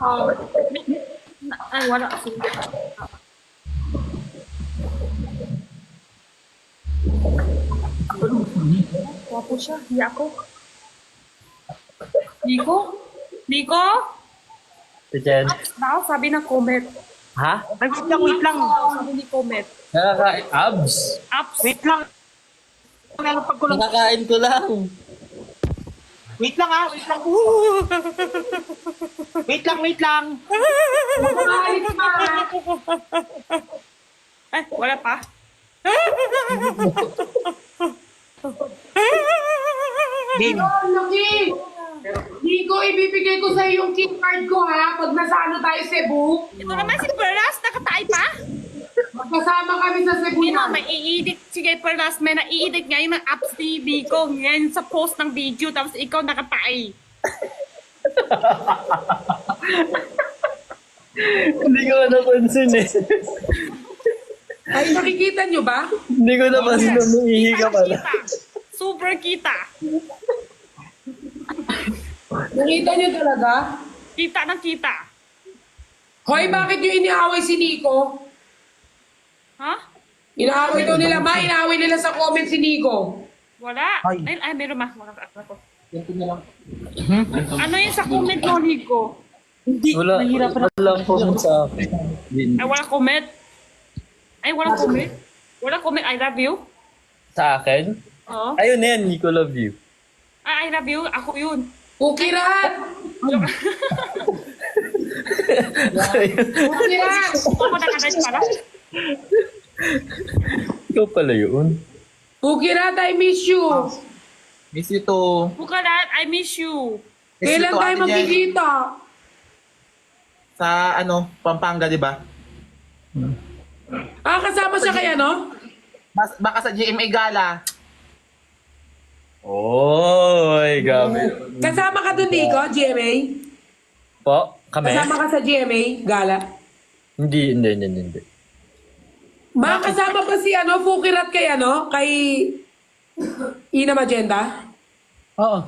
Oh, ay, wala. Sige. Wapo siya. Hindi ako. Nico? Nico? Si Jen. Now, sabi ng comment. Ha? Ay, wait lang, wait lang. Sabi ni comment. Nakakain. Abs. Ups. Wait lang. Pag ko lang. Nakakain ko lang. Wait lang ah, wait lang. Wait lang, wait lang. Ay, wala pa. Game. Laki! Nico, ibibigay ko sa yung key card ko ha, pag nasa ano tayo Cebu. Ito naman si Perlas, nakatay pa. Magkasama kami sa know, na. may iidik. Sige, Perlas, may naiidik ngayon ng apps ni Nico. Ngayon sa post ng video, tapos ikaw nakatay. Hindi ko napansin eh. Ay, nakikita nyo ba? Hindi ko napansin na umihi ka pala. Kita. Super kita. Nakita nyo talaga? Kita ng kita. Hoy, bakit nyo iniaway si Nico? Ha? Inaaway daw nila ba? Inaaway nila sa comment si Nico. Wala. Ay. Ay, ay meron ma. Wala ka ako. Ano yun sa comment mo, Nico? Hindi, Wala. nahirapan Walang comment sa akin. Ay, wala comment. Ay, wala comment. Wala comment. I love you. Sa akin? Oo. Ayun na yan, Nico love you. Ah, I love you. Ako yun. Ukirat! Ukirat! Ako nakatay pala. Ikaw pala yun. Ukirat, I miss you. Miss you too. Bukalat, I miss you. Miss you Kailan too, tayo Ate Jen. magkikita? Sa ano, Pampanga, di ba? Ah, kasama siya kay ano? Bas, baka sa GMA Gala. Oy, gabi. Kasama ka dun, Nico, GMA? Po, kami? Kasama ka sa GMA, Gala? Hindi, hindi, hindi, hindi. Ma, kasama ba si ano, Fukirat kay ano, kay Ina Magenda? Oo.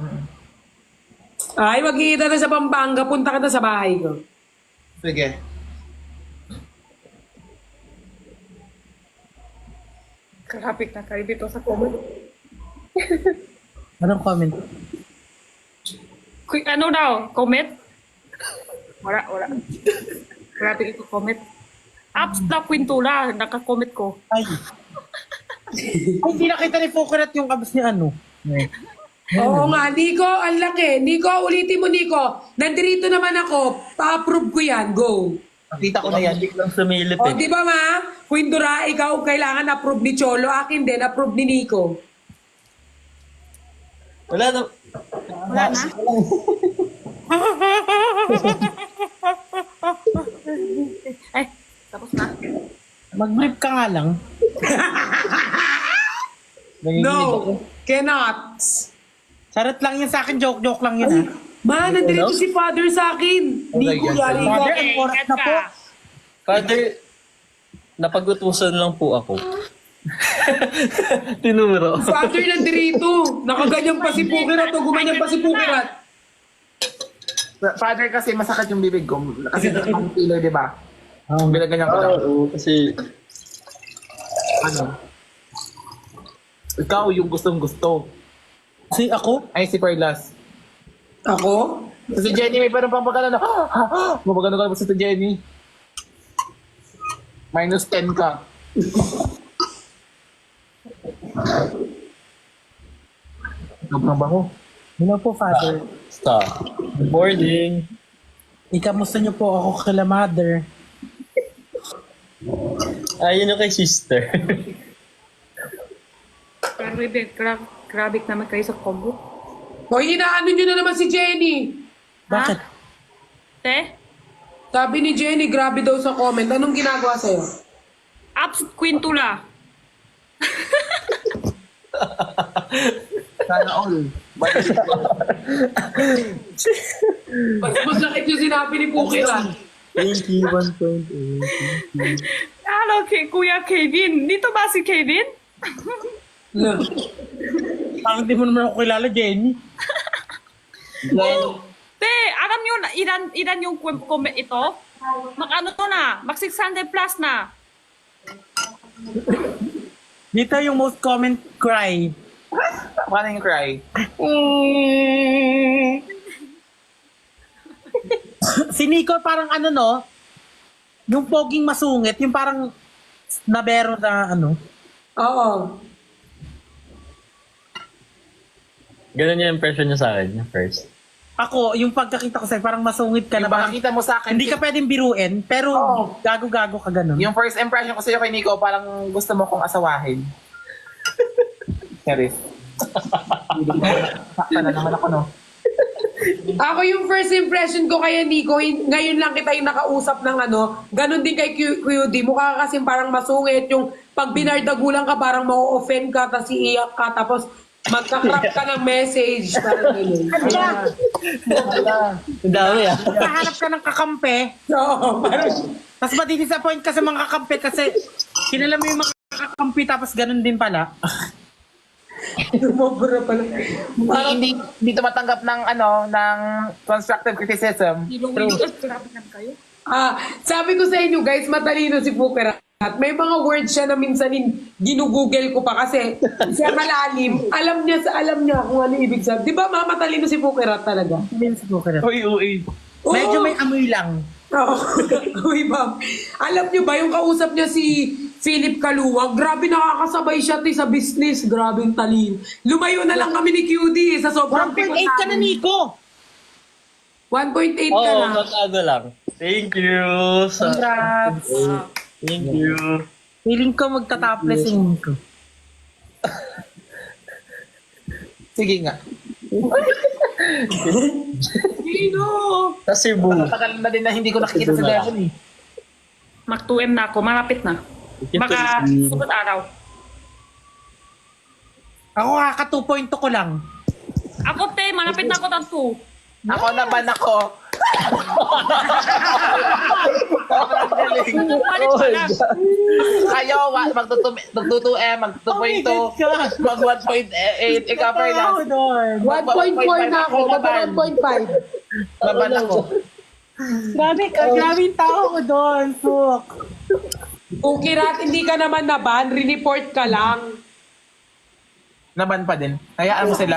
Ay, magkikita na sa Pampanga, punta ka na sa bahay ko. Sige. Karapit na karibit to sa comment. Anong comment? Quick, ano daw? Comment? Wala, wala. Karapit ito comment. Apps na kwintula, naka-comment ko. Ay. Ay, hindi nakita ni Fukurat yung abs ni ano. Oo nga, Nico, ang laki. Nico, ulitin mo, Nico. Nandito naman ako, pa-approve ko yan. Go. Nakita ko na yan. Hindi lang sumilip O, eh. di ba ma? Kwindura, ikaw kailangan approve ni Cholo. Akin din, approve ni Nico. Wala na. Wala na? Ay, tapos na. Mag-brief ka nga lang. No, cannot. Charot lang yan sa akin, joke-joke lang yun ha. Ma, nandito si father sa akin. Nico, God. yari ka. Father, ang oras na po. Father, napag-utusan lang po ako. Tinuro. Father nandito. Nakaganyan pa si Pukirat o gumanyan pa si Pukirat. Father kasi masakit yung bibig ko. Kasi ang pillow, di ba? Oh, Binaganyan ko lang. Oo, kasi Ano? Ikaw yung gustong gusto. si ako? Ay, si Perlas. Ako? Si Jenny may parang pampagano na. Mapagano ka ba sa Jenny? Minus 10 ka. Sobrang bango. Hello po, Father. stop. Good morning. Ikamusta niyo po ako kila Mother? Ayun yung kay sister. Grabe, gra- grabe naman kayo sa combo. O, hinaano nyo na naman si Jenny. Bakit? Te, Sabi ni Jenny, grabe daw sa comment. Anong ginagawa sa'yo? apps kwintula. Sana all. Mas masakit yung sinabi ni Pukirat. 21.8. Hello, kay Kuya Kevin. Dito ba si Kevin? Parang di mo naman ako kilala, Jenny. Te, alam nyo na ilan, ilan yung com- comment ito? Mag ano to na? Mag 600 plus na. Dito yung most comment cry. Paano yung cry? si Nico parang ano no? Yung poging masungit, yung parang nabero na ano. Oo. Ganun yung impression niya sa akin, yung first. Ako, yung pagkakita ko sa'yo, parang masungit ka na. Yung Parang, mo sa akin, hindi ka pwedeng biruin, pero gago-gago ka ganun. yung first impression ko sa'yo kay Nico, parang gusto mo kong asawahin. Serious. Sakta na naman ako, no? Ako yung first impression ko kay Nico, ngayon lang kita yung nakausap ng ano, ganun din kay Q- QD. Mukha ka kasi parang masungit, yung pag binardagulan ka parang ma-offend ka, tapos iiyak ka, tapos magka-crap ka ng message. Parang ganun. Ang dami ah. Kahanap ka ng kakampi, Oo, parang, tapos madi-disappoint ka sa mga kakampi kasi kilala mo yung mga kakampi tapos ganun din pala. Sumobra pala. Hindi, hindi, hindi tumatanggap ng, ano, ng constructive criticism. Ilong. Grabe kayo. Ah, sabi ko sa inyo guys, matalino si Pukerat. May mga words siya na minsan in, ginugugel ko pa kasi siya malalim. Alam niya sa alam niya kung ano ibig sabihin. Di ba ma, matalino si Pukerat talaga? Din si Bukera. Uy, uy. Medyo may amoy lang. Oo. Uy, ma'am. Alam niyo ba, yung kausap niya si Philip Kaluwag, grabe nakakasabay siya ti sa business. Grabe yung talino. Lumayo na lang kami ni QD eh, sa sobrang 1.8 ka na, Nico! 1.8 Oo, ka na. oh, ano lang. Thank you. Sa, Congrats! thank you. Feeling ko magta-topless si Nico. Sige nga. Sino? Sa Cebu. Matagal na din na hindi ko nakikita si Devon, eh. Mag 2M na ako. Malapit na. Baka sunod araw. Ako kaka 2.2 ko lang. Ako, te, malapit na ako ng 2. Ako naman ako. Lang. Kayo, wa- magtutu- magtutu-M, mag-2.2, mag 1.8, ikaw doon. 1.4 na ako. Mag 1.5. Laban ako. Grabe ka, grabe yung tao ko doon. Suk. Kung kirat, hindi ka naman naban, re-report ka lang. Naban pa din. Hayaan mo sila.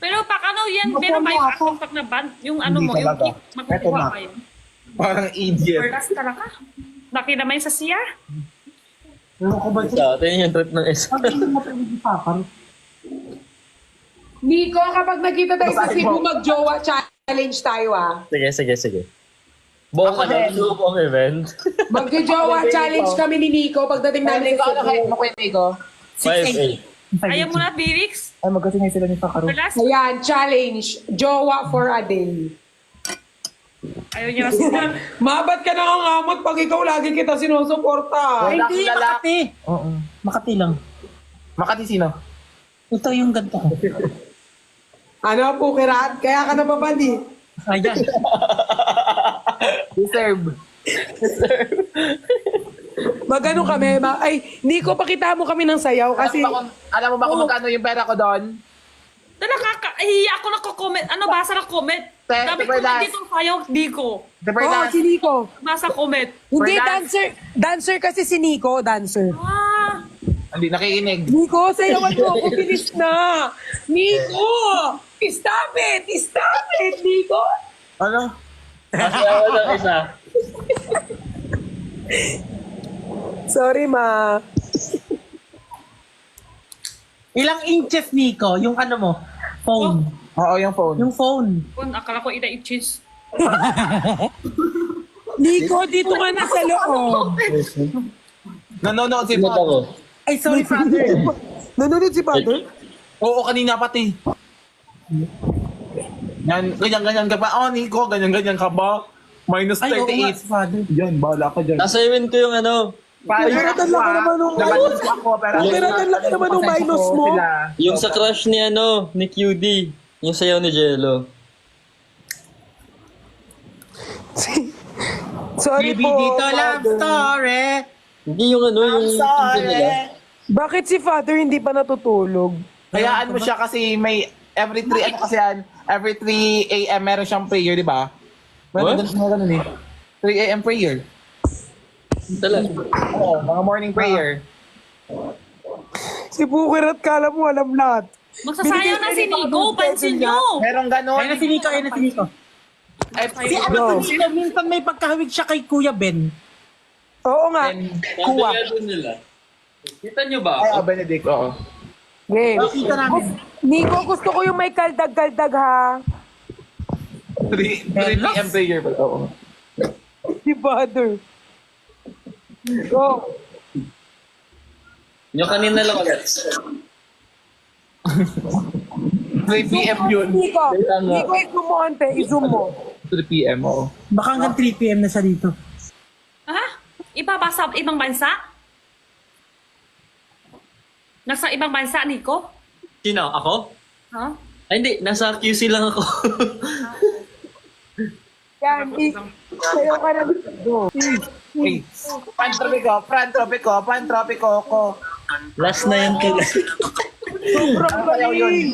Pero pag ano yan, meron ba yung account pag na ban? Yung ano mo, yung talaga. makukuha Eto ka yun. Parang idiot. Perlas talaga. Laki naman yung sa siya. Ewan ko ba Sa atin yung trip ng isa. Nico, kapag nakita tayo sa Cebu, mag-jowa challenge tayo ah. Sige, sige, sige. Buong Ako ano, din. buong event. Mag-jowa challenge kami ni Nico pagdating namin Narinig ko sa ano kahit Cebu. makwente ko. 5-8. Ayaw mo na, Birix? Ay, magkasingay sila ni Sakaro. Perlas? Ayan, challenge. Jowa for a day. Ayaw niya na sila. Mabat ka nangangamot pag ikaw lagi kita sinusuporta. Wala Hindi, lalaki. Makati. Oo. Makati lang. Makati sino? Ito yung ganito ko. Ano po, Kirat? Kaya ka nababali. Ayan. Deserve. Magano kami, ma- ay, Nico, pakita mo kami ng sayaw kasi... Alam mo ba kung, alam mo ba kung Oo. magkano yung pera ko doon? Na nakakahiya ako nako-comment. Ano, basa ng comment. Te- Sabi ko Perlas. na dito sayo, di ko. The Oo, si Nico. Basa comment. Hindi, Fernan. dancer. Dancer kasi si Nico, dancer. Ah, hindi nakikinig. Nico, sayawan mo ako, bilis na. Nico! Stop it! Stop it, Nico! Ano? Masayawa ng isa. Sorry, ma. Ilang inches, Nico? Yung ano mo? Phone. Oo, yung phone. Yung phone. kung akala ko ina i-cheese. Nico, dito ka na sa loob. Nanonood si Sinot Pop. ako. Ay, sorry, father. Nanonood si Pato? Oo, kanina pati. Yan, ganyan-ganyan ka ba? Oh, Nico, ganyan-ganyan ka ba? Minus Ay, oo nga, 38. father. Yan, bahala ka dyan. Nasa event ko yung ano, Paano Pero ang laki naman nung- Nabalis ako, pero... Pero ang laki naman nung minus mo. Sila. yung sa crush ni ano, ni QD. Yung sayaw ni Jello. Sorry Baby, po. dito love Father. story. Hindi yung ano, yung... sorry. yung nila. Bakit si Father hindi pa natutulog? Hayaan mo siya kasi may every 3, ano kasi yan, every 3 a.m. meron siyang prayer, di ba? Meron What? ganun, ganun eh. 3 a.m. prayer. Talaga. Oo, mga morning prayer. Si Bukir at kala mo alam lahat. Magsasayang na si Nico, pansin nyo. Meron ganun. Ayun na si Nico, ayun na si Nico. Ay, Si ano si Nico, minsan may pagkahawig siya kay Kuya Ben. Oo nga. Kuha. Nila. Kita nyo ba Ay, ako? oh, Benedict, oo. Game. Namin. Nico, gusto ko yung may kaldag-kaldag ha. 3, 3 p.m. prayer ba? Oo. Si Father. Go. Yung kanina lang ulit. 3 p.m. yun. Nico, nga. Nico, i-zoom mo ante, i-zoom mo. 3 p.m. Oo. Baka hanggang 3 p.m. na siya dito. Ha? Iba ba sa ibang bansa? Nasa ibang bansa, Nico? Sino? Ako? Ha? Ay, hindi. Nasa QC lang ako. Yan, sayo ka na. Hey, Pantropico, Pantropico, Pantropico ko. Last na yan kila. Sobrang kaya yun? galing.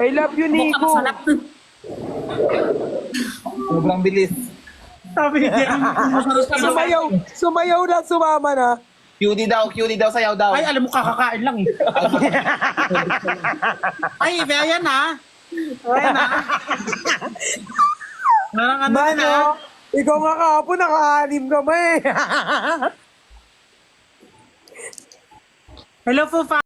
I love you, Nico. Sobrang bilis. Sabi niya, Sumayaw, sumayaw na, sumama na. QD daw, QD daw, sayaw daw. ay alam mo kakakain lang eh. ay, ayan na. Ayan na. Parang ano na. Mano, ikaw nga kahapon, naka-anim ka ba eh. Hello, Fufa.